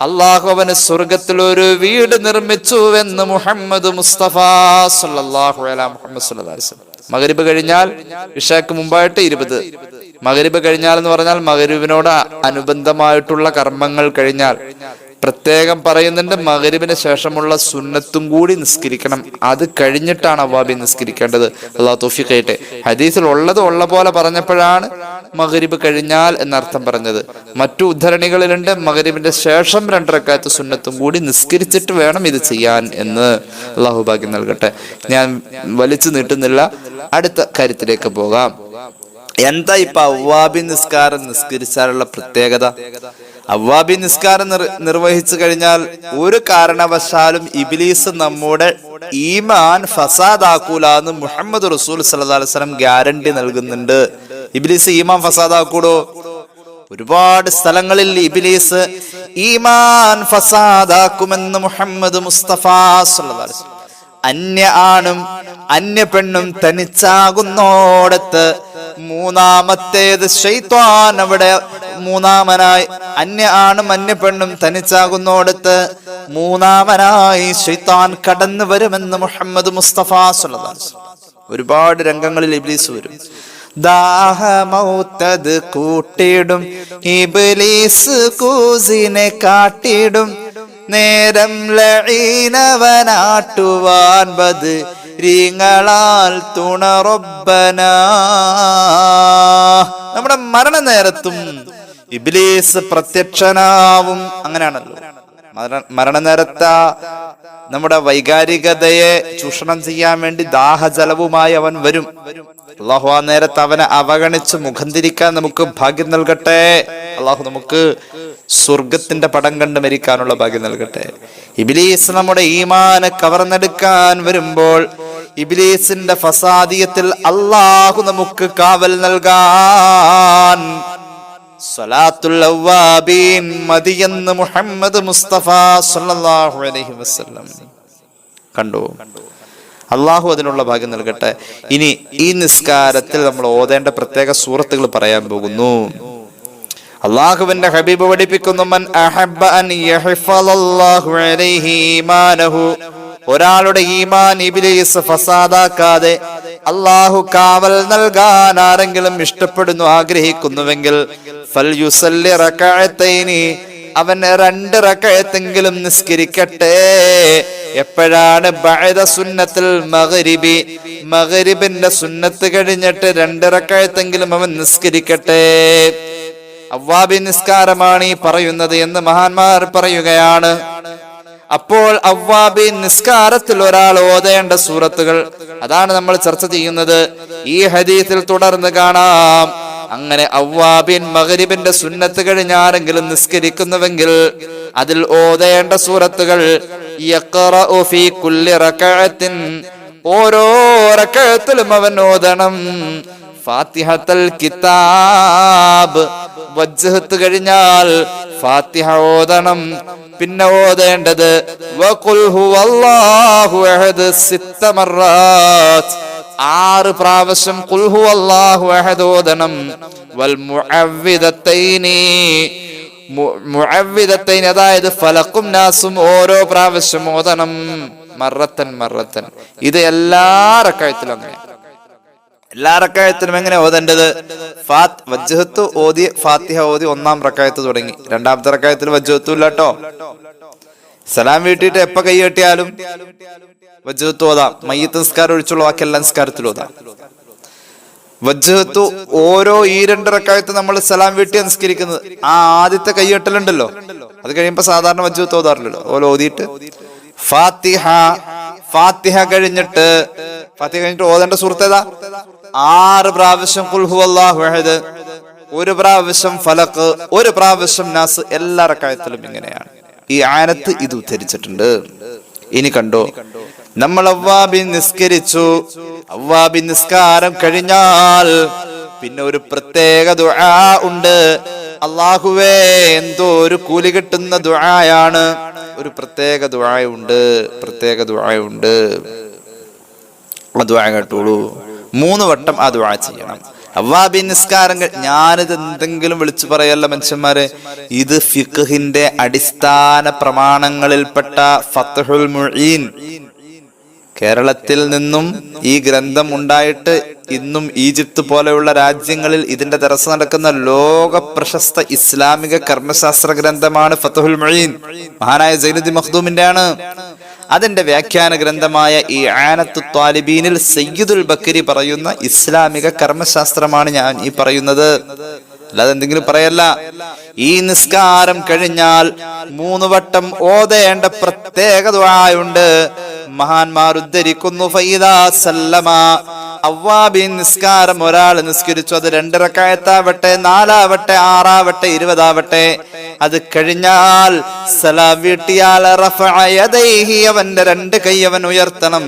അള്ളാഹു അവന് സ്വർഗത്തിൽ ഒരു വീട് നിർമ്മിച്ചു എന്ന് മുഹമ്മദ് മുസ്തഫ മുഹമ്മദ് മകരിബ് കഴിഞ്ഞാൽ ഇഷയ്ക്ക് മുമ്പായിട്ട് ഇരുപത്. മകരിബ് കഴിഞ്ഞാൽ എന്ന് പറഞ്ഞാൽ മകരിബിനോട് അനുബന്ധമായിട്ടുള്ള കർമ്മങ്ങൾ കഴിഞ്ഞാൽ പ്രത്യേകം പറയുന്നുണ്ട് മകരിബിന് ശേഷമുള്ള സുന്നത്തും കൂടി നിസ്കരിക്കണം. അത് കഴിഞ്ഞിട്ടാണ് അവാബി നിസ്കരിക്കേണ്ടത്. അള്ളാഹു തോഫിക്കയട്ടെ ഹദീസിൽ ഉള്ളത് ഉള്ള പോലെ പറഞ്ഞപ്പോഴാണ് മകരിബ് കഴിഞ്ഞാൽ എന്നർത്ഥം പറഞ്ഞത്. മറ്റു ഉദ്ധരണികളിലുണ്ട് മകരിബിന്റെ ശേഷം രണ്ടരക്കാലത്ത് സുന്നത്തും കൂടി നിസ്കരിച്ചിട്ട് വേണം ഇത് ചെയ്യാൻ എന്ന്. അള്ളാഹു ഭാഗ്യം നൽകട്ടെ. ഞാൻ വലിച്ചു നീട്ടുന്നില്ല. അടുത്ത കാര്യത്തിലേക്ക് പോകാം. എന്താ ഇപ്പൊ അവ്വാബി നിസ്കാരം നിസ്കരിച്ചാലുള്ള പ്രത്യേകത? അവ്വാബി നിസ്കാരം നിർ- നിർവഹിച്ചു കഴിഞ്ഞാൽ ഒരു കാരണവശാലും ഇബിലീസ് നമ്മുടെ ഈമാൻ ഫസാദാക്കൂല എന്ന് മുഹമ്മദ് റസൂൽ വസല്ലം ഗ്യാരണ്ടി നൽകുന്നുണ്ട്. ഇബിലീസ് ഈമാൻ ഫസാദാക്കൂടോ? ഒരുപാട് സ്ഥലങ്ങളിൽ ഇബിലീസ് ഈമാൻ ഫസാദാക്കുമെന്ന് മുഹമ്മദ് മുസ്തഫ അന്യ ആണും അന്യ പെണ്ണും തനിച്ചാകുന്നോടത്ത് മൂന്നാമത്തേത് ശൈത്വാൻ അവിടെ മൂന്നാമനായി അന്യ ആണും അന്യ പെണ്ണും തനിച്ചാകുന്നോടത്ത് മൂന്നാമനായി ശൈത്താൻ കടന്നു വരുമെന്ന് മുഹമ്മദ് മുസ്തഫ സല്ലല്ലാഹു ഒരുപാട് രംഗങ്ങളിൽ ഇബ്ലീസ് വരും. ദാഹമൗത്തത് കൂട്ടിടും ഇബ്ലീസ് കൂസിനെ കാട്ടിടും നേരം ലഈനവനാട്ടുവാൻ ബത് രീങ്ങളാൽ തുണറൊബന നമ്മുടെ മരണ നേരത്തും ഇബിലീസ് പ്രത്യക്ഷനാവും. അങ്ങനെയാണല്ലോ. മരണ നേരത്ത നമ്മുടെ വൈകാരികതയെ ചൂഷണം ചെയ്യാൻ വേണ്ടി ദാഹജലവുമായി അവൻ വരും. അള്ളാഹു ആ നേരത്ത് അവനെ അവഗണിച്ച് മുഖം തിരിക്കാൻ നമുക്ക് ഭാഗ്യം നൽകട്ടെ. അള്ളാഹു നമുക്ക് സ്വർഗത്തിന്റെ പടം കണ്ട് മരിക്കാനുള്ള ഭാഗ്യം നൽകട്ടെ. ഇബിലീസ് നമ്മുടെ ഈമാനെ കവർന്നെടുക്കാൻ വരുമ്പോൾ ഇബിലീസിന്റെ ഫസാദിയത്തിൽ അള്ളാഹു നമുക്ക് കാവൽ നൽകാൻ. മതിയെന്ന് മുഹമ്മദ് മുസ്തഫ സല്ലല്ലാഹു അലൈഹി വസല്ലം കണ്ടു. അള്ളാഹു അതിനുള്ള ഭാഗ്യം നൽകട്ടെ. ഇനി ഈ നിസ്കാരത്തിൽ നമ്മൾ ഓതേണ്ട പ്രത്യേക സൂറത്തുകൾ പറയാൻ പോകുന്നു. അള്ളാഹുവിന്റെ ഹബീബ് പഠിപ്പിക്കുന്നു മൻ അഹബ്ബ അൻ യഹ്ഫലല്ലാഹു അലൈഹി ഈമാനഹു ഒരാളുടെ ഈമാൻ ഇബിലീസ് ഫസാദാക്കാതെ അള്ളാഹു കാവൽ നൽകാൻ ആരെങ്കിലും ഇഷ്ടപ്പെടുന്നു ആഗ്രഹിക്കുന്നുവെങ്കിൽ ഫൽ യുസല്ലി അവൻ രണ്ട് റകഅത്തെങ്കിലും നിസ്കരിക്കട്ടെ. എപ്പോഴാണ് ബഅദ സുന്നത്തിൽ മകരിബി മകരിബിന്റെ സുന്നത്ത് കഴിഞ്ഞിട്ട് രണ്ട് റകഅത്തെങ്കിലും അവൻ നിസ്കരിക്കട്ടെ? അവ്വാബി നിസ്കാരമാണ് ഈ പറയുന്നത് എന്ന് മഹാന്മാർ പറയുകയാണ്. അപ്പോൾ അവ്വാബി നിസ്കാരത്തിൽ ഒരാൾ ഓതേണ്ട സൂറത്തുകൾ അതാണ് നമ്മൾ ചർച്ച ചെയ്യുന്നത്. ഈ ഹദീസിൽ തുടർന്ന് കാണാം. അങ്ങനെ അവ്വാബിൻ മകരിബിന്റെ സുന്നത്ത് കഴിഞ്ഞാരെങ്കിലും നിസ്കരിക്കുന്നുവെങ്കിൽ അതിൽ ഓതേണ്ട സൂറത്തുകൾ ഓരോ റക്കഴത്തിലും അവൻ ഓതണം. ഫാത്തിഹത്തൽ കിതാബ് വജ്ജഹത്ത് കഴിഞ്ഞാൽ ഫാത്തിഹ ഓതണം. പിന്നെ ഓതേണ്ടത് ആറ് പ്രാവശ്യം കുൽഹു ഹുവല്ലാഹു അഹദ് ഓതണം. വൽ മുഅവ്വിദത്തൈനി. മു- അതായത് ഫലക്കും നാസും ഓരോ പ്രാവശ്യം ഓതണം. മറത്തൻ മറത്തൻ. ഇത് എല്ലാ റക്കായത്തിലും അങ്ങനെ. എല്ലാ റക്കായത്തിനും എങ്ങനെ ഓതേണ്ടത്? ഫാത്ത് വജ്ജഹത്ത് ഓതി ഫാത്തിഹ ഓതി ഒന്നാം റക്കായത്ത് തുടങ്ങി. രണ്ടാമത്തെ റക്കായത്തിൽ വജ്ജഹത്തും ഇല്ലാട്ടോ സലാം വീട്ടിട്ട് എപ്പ കൈ കെട്ടിയാലും വജ്ജഹത്ത് ഓതാം. മയ്യത്ത് നിസ്കാരം ഒഴിച്ചുള്ള വാക്കെല്ലാം നിസ്കാരത്തിൽ ഓതാം. വജ്ജഹത്തു ഓരോ ഈ രണ്ട് റക്കായത്ത് നമ്മൾ സലാം വീട്ടി നിസ്കരിക്കുന്നത്. ആ ആദ്യത്തെ കൈകെട്ടലുണ്ടല്ലോ അത് കഴിയുമ്പോ സാധാരണ വജ്ജഹത്ത് ഓതാറില്ലല്ലോ. ഓരോ ഓതിയിട്ട് ഫാത്തിഹ ഫാത്തിഹ കഴിഞ്ഞിട്ട് ഫാത്തിഹ കഴിഞ്ഞിട്ട് ഓതേണ്ട സുഹൃത്തേതാ ആറ് പ്രാവശ്യം കുൽഹു ഒരു പ്രാവശ്യം ഫലക്ക് ഒരു പ്രാവശ്യം നാസ് എല്ലാ റക്കായത്തിലും ഇങ്ങനെയാണ്. ഈ ആനത്ത് ഇത് ഉദ്ധരിച്ചിട്ടുണ്ട്. ഇനി കണ്ടോ നമ്മൾ അവ്വാബി നിസ്കരിച്ചു അവ്വാബി നിസ്കാരം കഴിഞ്ഞാൽ പിന്നെ ഒരു പ്രത്യേക ദുആ ഉണ്ട്. അള്ളാഹുവേ എന്തോ ഒരു കൂലി കിട്ടുന്ന ദുആയാണ്. ഒരു പ്രത്യേക ദുആയുണ്ട് പ്രത്യേക ദുആയുണ്ട്. ആ ദുആ കേട്ടോളൂ. മൂന്ന് വട്ടം ആ ദുആ ചെയ്യണം. അവ്വാബി നിസ്കാരം കഴി- ഞാനിത് എന്തെങ്കിലും വിളിച്ചു പറയല്ല മനുഷ്യന്മാരെ. ഇത് ഫിഖിന്റെ അടിസ്ഥാന പ്രമാണങ്ങളിൽപ്പെട്ട ഫത്തഹുൽ മുഈൻ. കേരളത്തിൽ നിന്നും ഈ ഗ്രന്ഥം ഉണ്ടായിട്ട് ഇന്നും ഈജിപ്ത് പോലെയുള്ള രാജ്യങ്ങളിൽ ഇതിന്റെ തരസ് നടക്കുന്ന ലോക പ്രശസ്ത ഇസ്ലാമിക കർമ്മശാസ്ത്ര ഗ്രന്ഥമാണ് ഫത്തഹുൽ മൊഴീൻ മഹാനായ സൈനുദ്ദീൻ മഖ്ദൂമിന്റെ ആണ് അതിന്റെ വ്യാഖ്യാന ഗ്രന്ഥമായ ഈ ആനത്തു ത്വാലിബീനിൽ സയ്യിദുൽ ബക്കരി പറയുന്ന ഇസ്ലാമിക കർമ്മശാസ്ത്രമാണ് ഞാൻ ഈ പറയുന്നത്. അല്ലാതെ എന്തെങ്കിലും പറയല്ല. ഈ നിസ്കാരം കഴിഞ്ഞാൽ മൂന്ന് വട്ടം ഓതേണ്ട പ്രത്യേക ദുആയുണ്ട്. മഹാന്മാർ ഉദ്ധരിക്കുന്നു സല്ലമ. നിസ്കാരം ഒരാൾ നിസ്കരിച്ചു അത് രണ്ടിറക്കായത്താവട്ടെ നാലാവട്ടെ ആറാവട്ടെ ഇരുപതാവട്ടെ. അത് കഴിഞ്ഞാൽ സലാം വീട്ടിയാൽ റഫഅ യദൈഹി അവന്റെ രണ്ട് കൈ അവൻ ഉയർത്തണം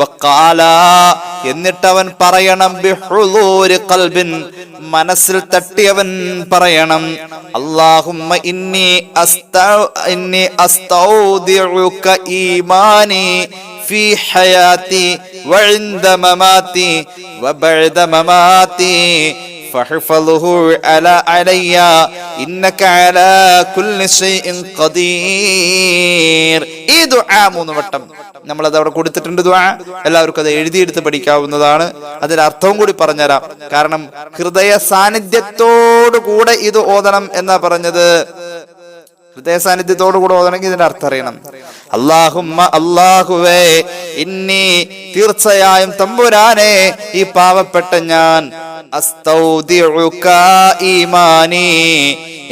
വഖാല എന്നിട്ട് അവൻ പറയണം ബിഹുളൂരി ഖൽബിൻ മനസ്സിൽ തട്ടിയവൻ പറയണം അല്ലാഹുമ്മ ഇന്നി അസ്തൗ ഇന്നി അസ്തൗദിഉക ഈമാനി في حياتي وعند مماتي وبعد مماتي فاحفظه على علي إنك على كل شيء قدير ഈ ദുആ മൂന്ന് വട്ടം നമ്മളത് അവിടെ കൊടുത്തിട്ടുണ്ട് ദുആ എല്ലാവർക്കും അത് എഴുതിയെടുത്ത് പഠിക്കാവുന്നതാണ് അതിന്റെ അർത്ഥവും കൂടി പറഞ്ഞുതരാം കാരണം ഹൃദയ സാന്നിധ്യത്തോടു കൂടെ ഇത് ഓതണം എന്നാ പറഞ്ഞത് ഹൃദയ സാന്നിധ്യത്തോടു കൂടെ ഓതണമെങ്കിൽ ഇതിന്റെ അർത്ഥം അറിയണം. അള്ളാഹുമ്മ അള്ളാഹുവേ ഇന്നി തീർച്ചയായും തമ്പുരാനെ ഈ പാവപ്പെട്ട ഞാൻ ഈമാനി.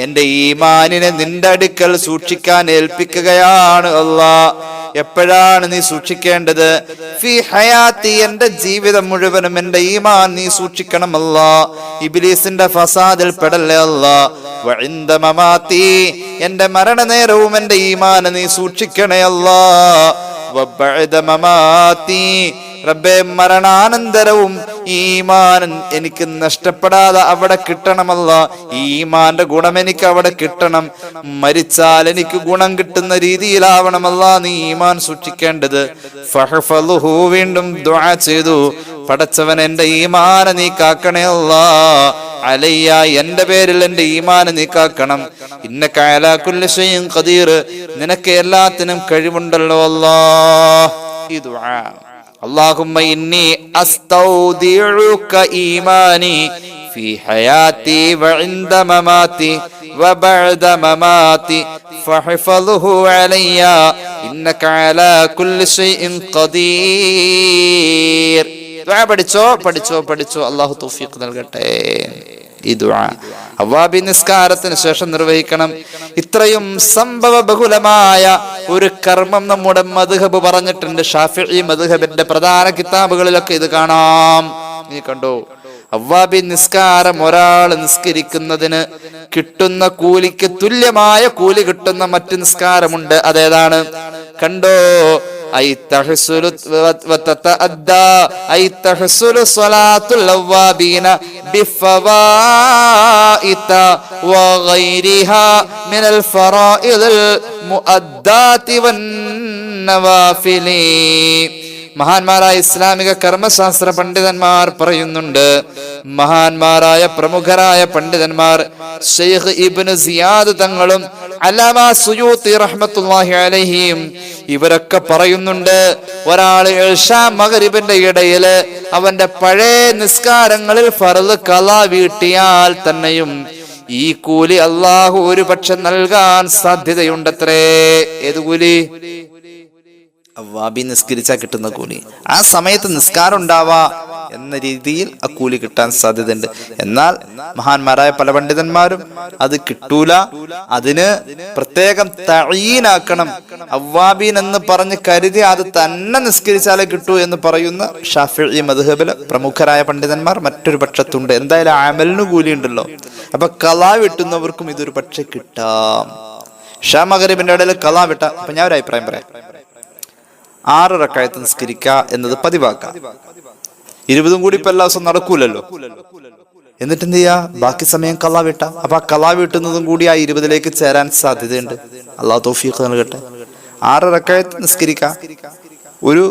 എന്റെ ഈമാനിനെ നിന്റെ അടുക്കൽ സൂക്ഷിക്കാൻ ഏൽപ്പിക്കുകയാണ് അല്ലാ എപ്പോഴാണ് നീ സൂക്ഷിക്കേണ്ടത്? ഫി ഹയാത്തി എന്റെ ജീവിതം മുഴുവനും എന്റെ ഈമാൻ നീ സൂക്ഷിക്കണമല്ല. ഇബിലീസിന്റെ ഫസാദിൽ പെടല്ലേ അല്ല. വഇന്ദ മമാത്തി എന്റെ മരണനേരവും എന്റെ ഈമാൻ നീ സൂക്ഷിക്കണേ അല്ല. റബ്ബെ മരണാനന്തരവും ഈമാൻ എനിക്ക് നഷ്ടപ്പെടാതെ അവിടെ കിട്ടണമല്ല. ഈമാന്റെ ഗുണം എനിക്ക് അവിടെ കിട്ടണം. മരിച്ചാൽ എനിക്ക് ഗുണം കിട്ടുന്ന രീതിയിലാവണമല്ല നീ ഈമാൻ സൂക്ഷിക്കേണ്ടത്. ഫഹഫലുഹു വീണ്ടും ദുആ ചെയ്തു. പടച്ചവൻ എന്റെ ഈമാന നീ കാക്കണേ അലയ്യ എന്റെ പേരിൽ എന്റെ ഈമാന കാക്കണം ഇന്ന കാലാക്കുല്ലശയും ഖദീർ. നിനക്ക് എല്ലാത്തിനും കഴിവുണ്ടല്ലോ അല്ലാ. ഈ ദുആ. اللهم إني أستودعك إيماني في حياتي وعند مماتي وبعد مماتي فاحفظه علي إنك على كل شيء قدير ദുആ പഠിച്ചോ പഠിച്ചോ പഠിച്ചോ അള്ളാഹു തൗഫീഖ് നൽകട്ടെ ഈ ദുആ അവ്വാബി നിസ്കാരത്തിന് ശേഷം നിർവഹിക്കണം ഇത്രയും സംഭവ ബഹുലമായ ഒരു കർമ്മം നമ്മുടെ മധുഹബ് പറഞ്ഞിട്ടുണ്ട് ഷാഫി മധുഹബിന്റെ പ്രധാന കിതാബുകളിലൊക്കെ ഇത് കാണാം നീ കണ്ടോ അവ്വാബി നിസ്കാരം ഒരാൾ നിസ്കരിക്കുന്നതിന് കിട്ടുന്ന കൂലിക്ക് തുല്യമായ കൂലി കിട്ടുന്ന മറ്റു നിസ്കാരമുണ്ട് അതേതാണ് കണ്ടോ أي تحصل وتتأدى أي تحصل صلاة الأوابين بفوائت وغيرها من الفرائض المؤدات والنوافل മഹാന്മാരായ ഇസ്ലാമിക കർമ്മശാസ്ത്ര പണ്ഡിതന്മാർ പറയുന്നുണ്ട്. മഹാന്മാരായ പ്രമുഖരായ പണ്ഡിതന്മാർ ഷെയ്ഖ് ഇബ്നു സിയാദ് തങ്ങളും അലാമ സുയൂത്തി റഹ്മത്തുള്ളാഹി അലൈഹിം ഇവരൊക്കെ പറയുന്നുണ്ട് ഒരാൾ ഇഷാ മഗ്രിബിന്റെ ഇടയിൽ അവന്റെ പഴയ നിസ്കാരങ്ങളിൽ ഫർദ് കല വീട്ടിയാൽ തന്നെയും ഈ കൂലി അള്ളാഹു ഒരു പക്ഷെ നൽകാൻ സാധ്യതയുണ്ടത്രേ. ഏത് കൂലി? അവ്വാബി നിസ്കരിച്ചാൽ കിട്ടുന്ന കൂലി. ആ സമയത്ത് നിസ്കാരം ഉണ്ടാവാ എന്ന രീതിയിൽ ആ കൂലി കിട്ടാൻ സാധ്യതയുണ്ട്. എന്നാൽ മഹാന്മാരായ പല പണ്ഡിതന്മാരും അത് കിട്ടൂല. അതിന് പ്രത്യേകം തഴീനാക്കണം അവ്വാബീൻ എന്ന് പറഞ്ഞ് കരുതി അത് തന്നെ നിസ്കരിച്ചാലേ കിട്ടൂ എന്ന് പറയുന്ന ഷാഫി മധുഹബിലെ പ്രമുഖരായ പണ്ഡിതന്മാർ മറ്റൊരു പക്ഷത്തുണ്ട്. എന്തായാലും അമലിന് കൂലി ഉണ്ടല്ലോ. അപ്പൊ കലാ വെട്ടുന്നവർക്കും ഇതൊരു പക്ഷെ കിട്ടാം. ഷാ മകരീബിന്റെ ഇടയിൽ കലാ വിട്ട. അപ്പൊ ഞാൻ ഒരു അഭിപ്രായം പറയാം. ആറ് റക്കായത്ത് നിസ്കരിക്കുക എന്നത് പതിവാക്കാം. ഇരുപതും കൂടി ഇപ്പൊ എല്ലാ ദിവസവും നടക്കൂലല്ലോ. എന്നിട്ട് എന്ത് ചെയ്യാ? ബാക്കി സമയം കലാ വിട്ട. അപ്പൊ ആ കലാ വീട്ടുന്നതും കൂടി ആ ഇരുപതിലേക്ക് ചേരാൻ സാധ്യതയുണ്ട്. അള്ളാഹു തോഫീഖ് നൽകട്ടെ. ആറ് റക്കായത്ത് നിസ്കരിക്കാം. ഒരു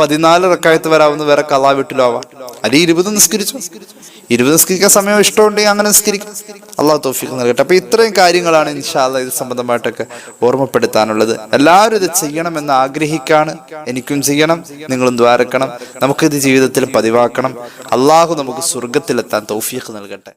പതിനാല് റക്കായത്ത് വരാവുന്ന വേറെ കലാ വീട്ടിലോ ആവാം. അല്ലെങ്കിൽ ഇരുപത് നിസ്കരിച്ചു? ഇരുപത് നിസ്കരിക്കാൻ സമയം ഇഷ്ടമുണ്ടെങ്കിൽ അങ്ങനെ നിസ്കരിക്കും. അള്ളാഹു തോഫിക്ക് നൽകട്ടെ. അപ്പൊ ഇത്രയും കാര്യങ്ങളാണ് ഇൻഷാല്ല ഇത് സംബന്ധമായിട്ടൊക്കെ ഓർമ്മപ്പെടുത്താനുള്ളത്. എല്ലാവരും ഇത് ചെയ്യണമെന്ന് ആഗ്രഹിക്കാണ്. എനിക്കും ചെയ്യണം നിങ്ങളും ദ്വാരക്കണം നമുക്കിത് ജീവിതത്തിൽ പതിവാക്കണം. അള്ളാഹു നമുക്ക് സ്വർഗത്തിലെത്താൻ തൗഫീഖ് നൽകട്ടെ.